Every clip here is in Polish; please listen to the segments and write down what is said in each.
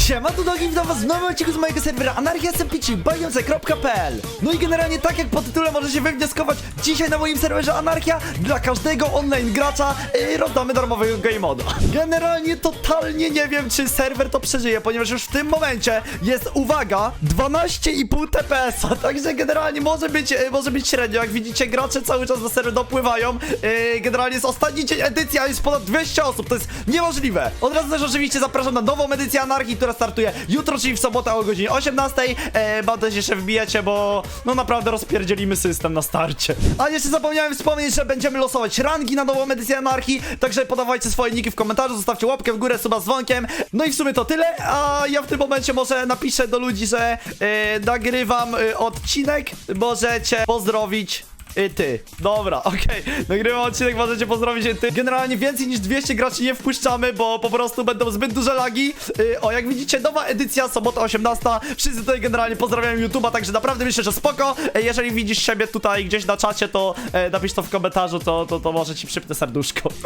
Siema, tu Dogi, witam was w nowym odcinku z mojego serwera anarchia.pl No i generalnie tak jak po tytule możecie wywnioskować, dzisiaj na moim serwerze Anarchia dla każdego online gracza yy, rozdamy darmowego game moda. Generalnie totalnie nie wiem, czy serwer to przeżyje, ponieważ już w tym momencie jest, uwaga, 12,5 TPS-a, także generalnie może być, yy, może być średnio, jak widzicie gracze cały czas na serwer dopływają, yy, generalnie jest ostatni dzień edycji, a jest ponad 200 osób, to jest niemożliwe. Od razu też oczywiście zapraszam na nową edycję Anarchii, która startuje jutro, czyli w sobotę o godzinie 18. E, mam też jeszcze wbijecie, bo no naprawdę rozpierdzielimy system na starcie. A jeszcze zapomniałem wspomnieć, że będziemy losować rangi na nową edycję Anarchii, także podawajcie swoje niki w komentarzu, zostawcie łapkę w górę, suba z dzwonkiem. No i w sumie to tyle, a ja w tym momencie może napiszę do ludzi, że e, nagrywam e, odcinek, możecie pozdrowić Y, ty. Dobra, okej. Nagrywam odcinek, możecie pozdrowić y, ty. Generalnie więcej niż 200 graczy nie wpuszczamy, bo po prostu będą zbyt duże lagi. Y, o, jak widzicie, nowa edycja, sobota 18. Wszyscy tutaj generalnie pozdrawiam YouTube'a, także naprawdę myślę, że spoko. Y, jeżeli widzisz siebie tutaj gdzieś na czacie, to e, napisz to w komentarzu, to, to, to może ci przypnę serduszko.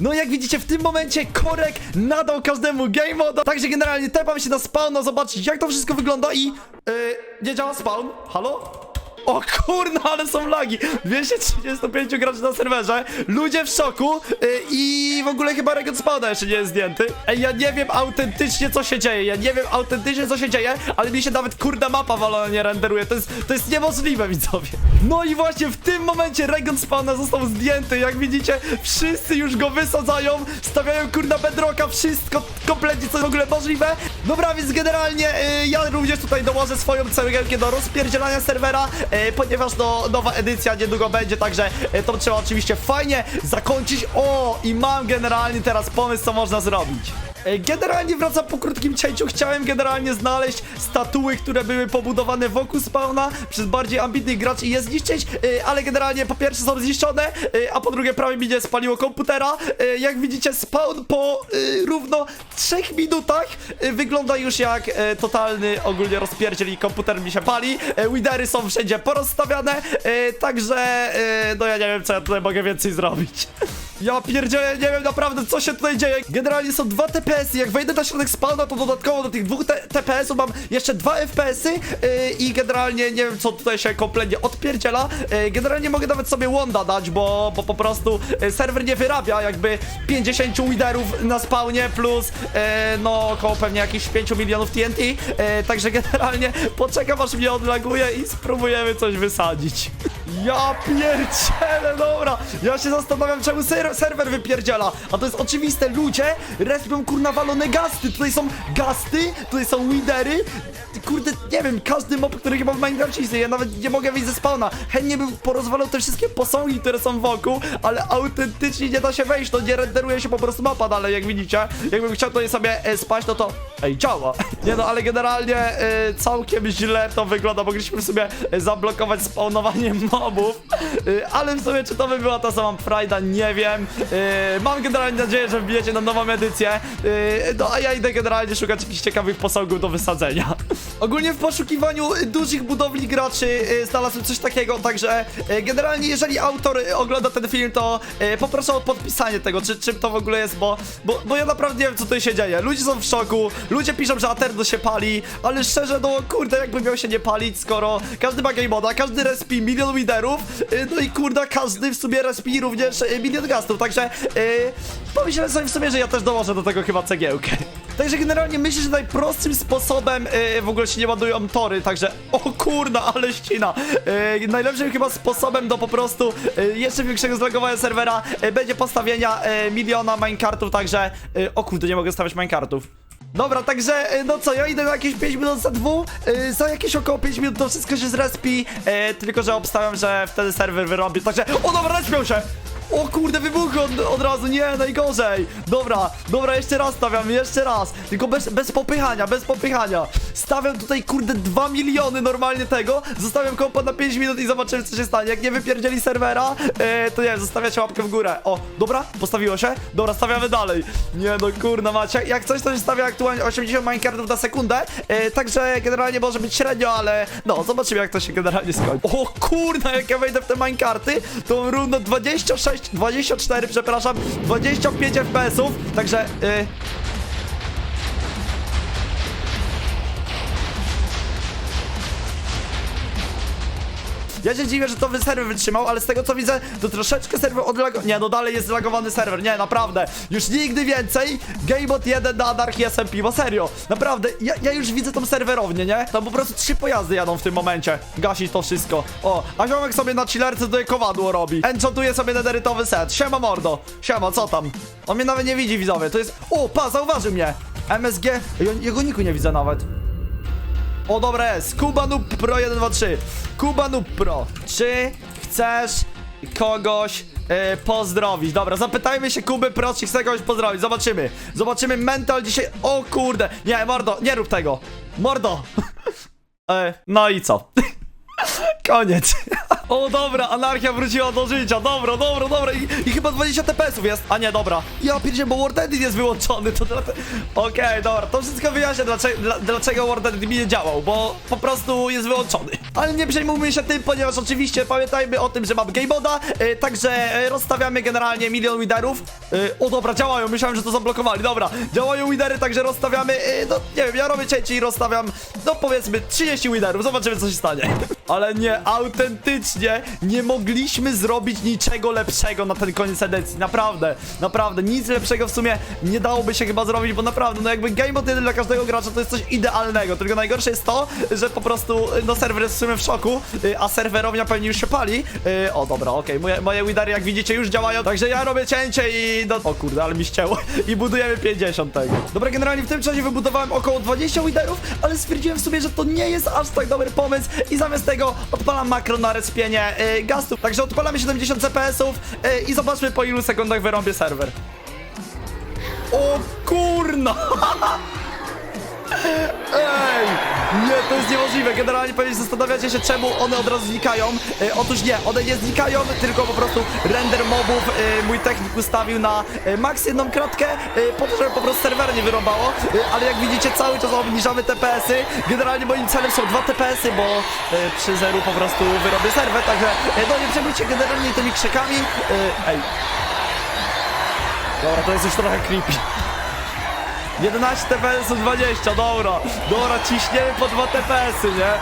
No jak widzicie, w tym momencie Korek nadał każdemu game moda. Także generalnie tepam się na spawn, zobaczyć jak to wszystko wygląda i... y, nie działa spawn? Halo? O kurna, ale są lagi. 235 graczy na serwerze. Ludzie w szoku yy, I w ogóle chyba rekord spawna jeszcze nie jest zdjęty. Ej, ja nie wiem autentycznie co się dzieje. Ja nie wiem autentycznie co się dzieje Ale mi się nawet kurde mapa walona nie renderuje. To jest, to jest niemożliwe widzowie. No i właśnie w tym momencie rekord spawna został zdjęty. Jak widzicie wszyscy już go wysadzają Stawiają kurna bedrocka Wszystko kompletnie co w ogóle możliwe. Dobra, więc generalnie yy, ja również tutaj dołożę swoją cegiełkę do rozpierdzielania serwera. E, ponieważ no, nowa edycja niedługo będzie, także e, to trzeba oczywiście fajnie zakończyć. O, i mam generalnie teraz pomysł, co można zrobić. E, Generalnie wracam po krótkim cięciu. Chciałem generalnie znaleźć statuły, które były pobudowane wokół spawna przez bardziej ambitnych graczy i je zniszczyć, e, ale generalnie po pierwsze są zniszczone, e, a po drugie prawie mi nie spaliło komputera. Jak widzicie, spawn po równo 3 minutach wygląda już jak totalny ogólnie rozpierdziel i komputer mi się pali. Widery są wszędzie porozstawiane, także no ja nie wiem, co ja tutaj mogę więcej zrobić. Ja pierdzielę, nie wiem naprawdę co się tutaj dzieje. Generalnie są dwa TPS-y. Jak wejdę na środek spawna, to dodatkowo do tych dwóch TPS-ów mam jeszcze dwa FPS-y yy, i generalnie nie wiem co tutaj się kompletnie odpierdziela. Yy, generalnie mogę nawet sobie Wanda dać, bo, bo po prostu yy, serwer nie wyrabia jakby 50 widerów na spawnie plus yy, no około pewnie jakichś 5 milionów TNT. Yy, także generalnie poczekam aż mnie odlaguje i spróbujemy coś wysadzić. Ja pierdzielę, dobra. Ja się zastanawiam, czemu ser serwer wypierdziela. A to jest oczywiste, ludzie respią kurna walone gasty. Tutaj są gasty, tutaj są widery. Kurde, nie wiem, każdy mob, który chyba w Minecraft ja nawet nie mogę wyjść ze spawna. Chętnie bym porozwalał te wszystkie posągi, które są wokół, ale autentycznie nie da się wejść, to nie renderuje się po prostu mapa dalej, jak widzicie. Jakbym chciał tutaj sobie e, spać, no to... Ej, działa. Nie no, ale generalnie e, całkiem źle to wygląda. Mogliśmy sobie e, zablokować spawnowanie mobów, e, ale w sumie czy to by była ta sama frajda, nie wiem. E, mam generalnie nadzieję, że wbijecie na nową edycję. E, no a ja idę generalnie szukać jakichś ciekawych posągów do wysadzenia. Ogólnie w poszukiwaniu dużych budowli graczy e, znalazłem coś takiego, także e, generalnie jeżeli autor e, ogląda ten film, to poproszę o podpisanie tego, czy, czym to w ogóle jest, bo, bo, bo ja naprawdę nie wiem, co tutaj się dzieje. Ludzie są w szoku, ludzie piszą, że Aterno się pali, ale szczerze, no kurde, jakby miał się nie palić, skoro każdy ma game moda, każdy respi milion widerów, no i kurde, każdy w sumie respi również milion gastów, także e, pomyślałem sobie w sumie, że ja też dołożę do tego chyba cegiełkę. Także generalnie myślę, że najprostszym sposobem yy, w ogóle się nie ładują tory, także o kurna, ale ścina. Yy, najlepszym chyba sposobem do po prostu yy, jeszcze większego zlagowania serwera yy, będzie postawienia yy, miliona minecartów, także yy, o kurde, nie mogę stawiać minecartów. Dobra, także no co, ja idę na jakieś 5 minut za dwu, yy, za jakieś około 5 minut to wszystko się zrespi, yy, tylko że obstawiam, że wtedy serwer wyrobi, także o dobra, respią się! O kurde, wybuch od, od razu, nie, najgorzej. Dobra, dobra, jeszcze raz stawiam, jeszcze raz. Tylko bez, bez popychania, bez popychania. Stawiam tutaj, kurde, 2 miliony normalnie tego. Zostawiam kompa na 5 minut i zobaczymy, co się stanie. Jak nie wypierdzieli serwera, e, to nie wiem, zostawiacie łapkę w górę. O, dobra, postawiło się. Dobra, stawiamy dalej. Nie no, kurna macie. Jak coś, to się stawia aktualnie 80 minecartów na sekundę. E, także generalnie może być średnio, ale no, zobaczymy, jak to się generalnie skończy. O kurna, jak ja wejdę w te minecarty, to mam równo 26 24, przepraszam, 25 FPS-ów, także... Yy... Ja się dziwię, że to wy- serwer wytrzymał, ale z tego co widzę, to troszeczkę serwer odlago... Nie, no dalej jest zlagowany serwer, nie, naprawdę. Już nigdy więcej Gamebot 1 na Anarchii SMP, bo serio, naprawdę, ja, ja już widzę tą serwerownię, nie? Tam po prostu trzy pojazdy jadą w tym momencie. Gasić to wszystko. O, a ziomek sobie na chillerce tutaj kowadło robi. Enchantuje sobie nederytowy set. Siema mordo. Siema, co tam? On mnie nawet nie widzi, widzowie. To jest... O, pa, zauważył mnie. MSG... Ja, jego niku nie widzę nawet. O, dobra jest. Kuba Noob Pro 1, 2, 3. Kuba Noob Pro. Czy chcesz kogoś e, pozdrowić? Dobra, zapytajmy się Kuby Pro, czy chce kogoś pozdrowić. Zobaczymy. Zobaczymy mental dzisiaj. O kurde. Nie, mordo, nie rób tego. Mordo. e, no i co? Koniec. O dobra, anarchia wróciła do życia. Dobra, dobra, dobra. I, i chyba 20 TPS-ów jest. A nie, dobra. Ja pierdzie, bo Word Edit jest wyłączony. To. Okej, dobra. To wszystko wyjaśnia, dlaczego, dla, dlaczego mi nie działał, bo po prostu jest wyłączony. Ale nie przejmujmy się tym, ponieważ oczywiście pamiętajmy o tym, że mam game moda, y, także y, rozstawiamy generalnie milion widerów. Y, o dobra, działają. Myślałem, że to zablokowali. Dobra, działają widery, także rozstawiamy. Y, no nie wiem, ja robię cięcie i rozstawiam, no powiedzmy 30 widerów. Zobaczymy, co się stanie. Ale nie, autentycznie nie mogliśmy zrobić niczego lepszego na ten koniec edycji. Naprawdę, naprawdę, nic lepszego w sumie nie dałoby się chyba zrobić, bo naprawdę, no jakby game mode 1 dla każdego gracza to jest coś idealnego. Tylko najgorsze jest to, że po prostu, no serwer jest w sumie w szoku, y, a serwerownia pewnie już się pali. Y, O, dobra, okej, moje, moje widary jak widzicie już działają, także ja robię cięcie i no, o kurde, ale mi ścięło i budujemy 50 tego. Dobra, generalnie w tym czasie wybudowałem około 20 widerów, ale stwierdziłem w sumie, że to nie jest aż tak dobry pomysł i zamiast tego odpalam makro na respienie y, gastów. Także odpalamy 70 CPS-ów y, i zobaczmy po ilu sekundach wyrąbię serwer. O kurna! Ej! Nie, to jest niemożliwe. Generalnie pewnie zastanawiacie się, czemu one od razu znikają. E, otóż nie, one nie znikają, tylko po prostu render mobów e, mój technik ustawił na e, jedną kratkę, e, po to, żeby po prostu serwer nie wyrąbało. E, ale jak widzicie, cały czas obniżamy TPS-y. Generalnie moim celem są dwa TPS-y, bo e, przy zeru po prostu wyrobię serwer, także e, no nie przejmujcie generalnie tymi krzykami. E, ej. Dobra, to jest już trochę creepy. 11 TPS 20, dobra. Dobra, ciśniemy po 2 TPS-y, nie?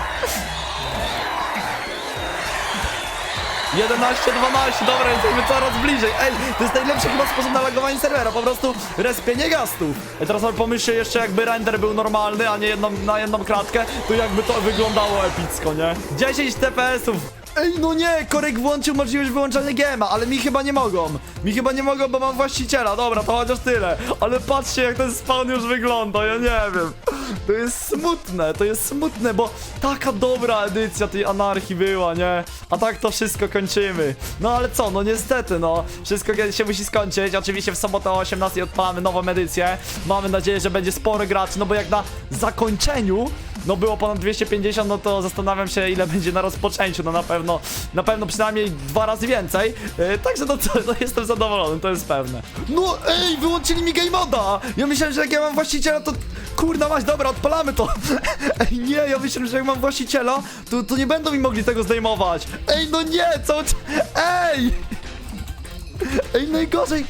11, 12, dobra, jesteśmy coraz bliżej. Ej, to jest najlepszy chyba sposób na lagowanie serwera, po prostu respienie gastów. I teraz sobie pomyślcie jeszcze, jakby render był normalny, a nie jedną, na jedną kratkę, to jakby to wyglądało epicko, nie? 10 TPS-ów. Ej, no nie, Korek włączył możliwość wyłączania GMA, ale mi chyba nie mogą. Mi chyba nie mogą, bo mam właściciela. Dobra, to chociaż tyle. Ale patrzcie, jak ten spawn już wygląda, ja nie wiem. To jest smutne, to jest smutne, bo taka dobra edycja tej anarchii była, nie? A tak to wszystko kończymy. No ale co, no niestety, no. Wszystko się musi skończyć. Oczywiście w sobotę o 18 odpalamy nową edycję. Mamy nadzieję, że będzie sporo graczy, no bo jak na zakończeniu no było ponad 250, no to zastanawiam się ile będzie na rozpoczęciu, no na pewno, na pewno przynajmniej dwa razy więcej, yy, także no, to, no jestem zadowolony, to jest pewne. No ej, wyłączyli mi game moda! Ja myślałem, że jak ja mam właściciela, to kurna maś, dobra, odpalamy to. Ej, nie, ja myślałem, że jak mam właściciela, to, to nie będą mi mogli tego zdejmować. Ej, no nie, co, ej! Ej, najgorzej,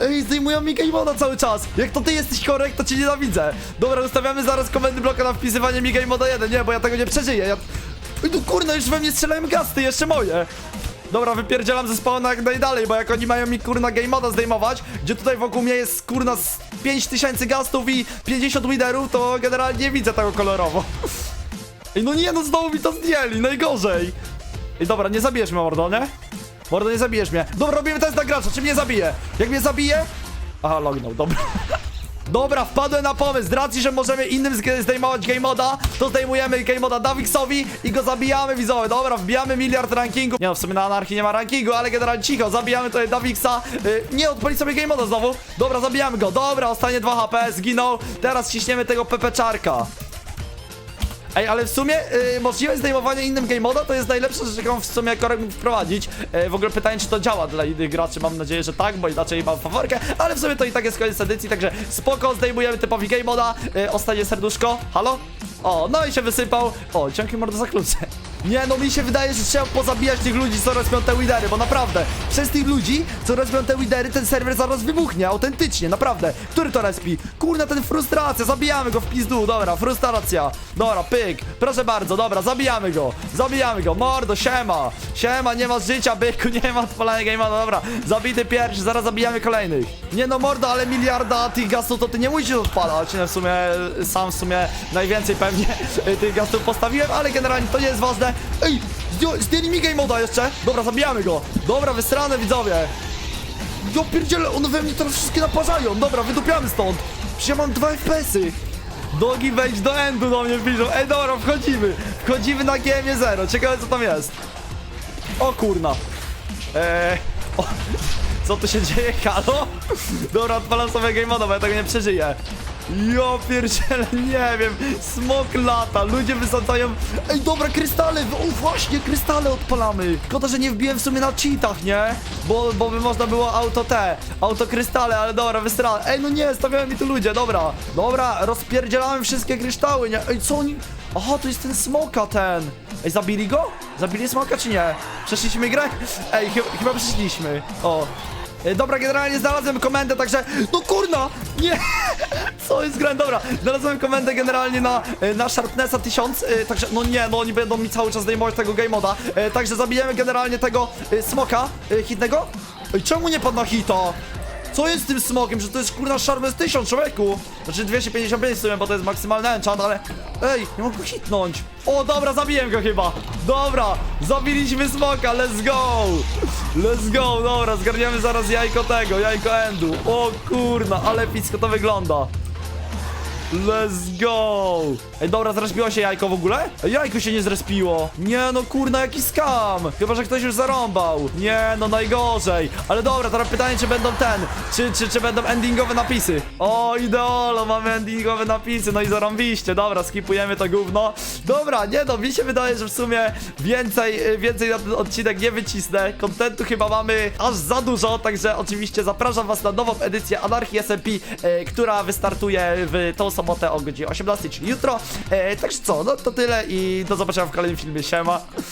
Ej, zdejmują mi game moda cały czas. Jak to ty jesteś korek, to cię nienawidzę. Dobra, ustawiamy zaraz komendy bloka na wpisywanie mi game moda 1. Nie, bo ja tego nie przeżyję. Ja... Ej, no kurna, już we mnie strzelają gasty, jeszcze moje. Dobra, wypierdzielam ze spawna jak najdalej, bo jak oni mają mi kurna game moda zdejmować, gdzie tutaj wokół mnie jest kurna z 5000 gastów i 50 widerów, to generalnie nie widzę tego kolorowo. Ej, no nie, no znowu mi to zdjęli, najgorzej. Ej, dobra, nie zabijesz mnie, mordo, nie? Mordo, nie zabijesz mnie. Dobra, robimy test na gracza, czy mnie zabije? Jak mnie zabije? Aha, lognął, dobra. Dobra, wpadłem na pomysł. Z racji, że możemy innym zdejmować game moda, to zdejmujemy game moda Davixowi i go zabijamy, widzowie. Dobra, wbijamy miliard rankingu. Nie no, w sumie na anarchii nie ma rankingu, ale generalnie cicho, zabijamy tutaj Davixa. Yy, nie, odpali sobie game moda znowu. Dobra, zabijamy go. Dobra, ostanie 2 HP, zginął. Teraz ciśniemy tego pepeczarka. Ej, ale w sumie y, możliwość zdejmowania innym game moda to jest najlepsza rzecz, jaką w sumie Korek mógł wprowadzić. Y, w ogóle pytanie, czy to działa dla innych graczy, mam nadzieję, że tak, bo inaczej mam faworkę, ale w sumie to i tak jest koniec edycji, także spoko, zdejmujemy typowi game moda. Y, ostatnie serduszko, halo? O, no i się wysypał. O, dzięki mordo za klucze. Nie, no mi się wydaje, że trzeba pozabijać tych ludzi, co rozpią te widery, bo naprawdę, przez tych ludzi, co rozpią te widery, ten serwer zaraz wybuchnie, autentycznie, naprawdę. Który to respi? Kurna, ten frustracja, zabijamy go w pizdu, dobra, frustracja. Dobra, pyk, proszę bardzo, dobra, zabijamy go, zabijamy go, mordo, siema, siema, nie masz życia, byku, nie ma odpalania game'a, no dobra, zabity pierwszy, zaraz zabijamy kolejnych. Nie no, mordo, ale miliarda tych gasów to ty nie musisz odpalać, nie, w sumie, sam w sumie najwięcej pewnie tych gasów postawiłem, ale generalnie to nie jest ważne. Ej, zdjęli mi game moda jeszcze, dobra, zabijamy go, dobra, wysrane widzowie. Ja pierdzielę, one we mnie teraz wszystkie naparzają. Dobra, wydupiamy stąd. Przecież ja mam dwa FPS-y. Dogi wejdź do endu do mnie piszą. Ej, dobra, wchodzimy. Wchodzimy na GMie 0. Ciekawe co tam jest. O kurna. Eee, o, co tu się dzieje? Halo? Dobra, odpalam sobie game moda, bo ja tego nie przeżyję. Jo pierdziele, nie wiem, smok lata, ludzie wysadzają... Ej, dobra, krystale, o właśnie, krystale odpalamy. Szkoda, że nie wbiłem w sumie na cheatach, nie? Bo, bo by można było auto te, auto krystale, ale dobra, wystrałem. Ej, no nie, stawiają mi tu ludzie, dobra. Dobra, rozpierdzielamy wszystkie kryształy, nie? Ej, co oni... Aha, to jest ten smoka ten. Ej, zabili go? Zabili smoka czy nie? Przeszliśmy grę? Ej, chyba przeszliśmy. O. E, Dobra, generalnie znalazłem komendę, także... No kurna! Nie! Co jest grane? Dobra, znalazłem komendę generalnie na, e, na Sharpnessa 1000, e, także no nie, no oni będą mi cały czas zdejmować tego game moda, także zabijemy generalnie tego smoka hitnego. Ej, czemu nie padł na hita? Co jest z tym smokiem, że to jest kurna Sharpness 1000, człowieku? Znaczy 255 w bo to jest maksymalny enchant, ale... Ej, nie mogę hitnąć. O, dobra, zabiłem go chyba. Dobra, zabiliśmy smoka, let's go. Let's go, dobra, zgarniamy zaraz jajko tego, jajko endu. O kurna, ale epicko to wygląda. Let's go! Ej, dobra, zrespiło się jajko w ogóle? Jajko się nie zrespiło. Nie no, kurna, jaki skam. Chyba, że ktoś już zarąbał. Nie no, najgorzej. Ale dobra, teraz pytanie, czy będą ten, czy, czy, czy będą endingowe napisy. O, ideolo, mamy endingowe napisy, no i zarąbiście. Dobra, skipujemy to gówno. Dobra, nie no, mi się wydaje, że w sumie więcej, y, więcej na ten odcinek nie wycisnę. Kontentu chyba mamy aż za dużo, także oczywiście zapraszam was na nową edycję Anarchii SMP, e, która wystartuje w tą sobotę o godzinie 18, czyli jutro. E, także co, no to tyle i do zobaczenia w kolejnym filmie. Siema.